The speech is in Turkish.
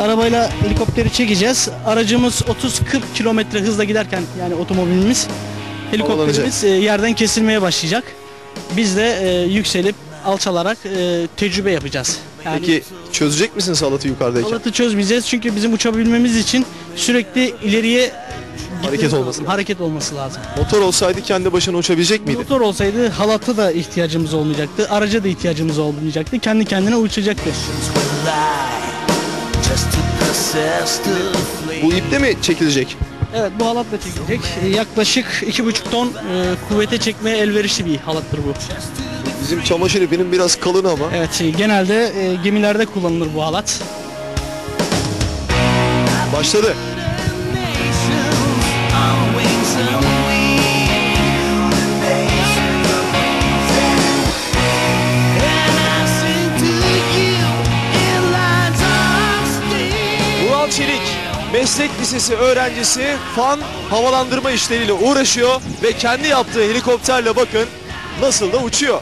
Arabayla helikopteri çekeceğiz. Aracımız 30-40 kilometre hızla giderken yani otomobilimiz helikopterimiz e, yerden kesilmeye başlayacak. Biz de e, yükselip alçalarak e, tecrübe yapacağız. Yani Peki çözecek misin salatı yukarıdayken? halatı çözmeyeceğiz çünkü bizim uçabilmemiz için sürekli ileriye Hareket olması lazım, lazım. Hareket olması lazım. Motor olsaydı kendi başına uçabilecek miydi? Motor olsaydı halata da ihtiyacımız olmayacaktı. Araca da ihtiyacımız olmayacaktı. Kendi kendine uçacaktı. Bu ipte mi çekilecek? Evet bu halat da çekilecek. E, Yaklaşık 2,5 ton e, kuvvete çekmeye elverişli bir halattır bu. Bizim çamaşır ipinin biraz kalın ama. Evet e, genelde e, gemilerde kullanılır bu halat. Başladı. Vural Çelik, meslek lisesi öğrencisi fan havalandırma işleriyle uğraşıyor ve kendi yaptığı helikopterle bakın nasıl da uçuyor.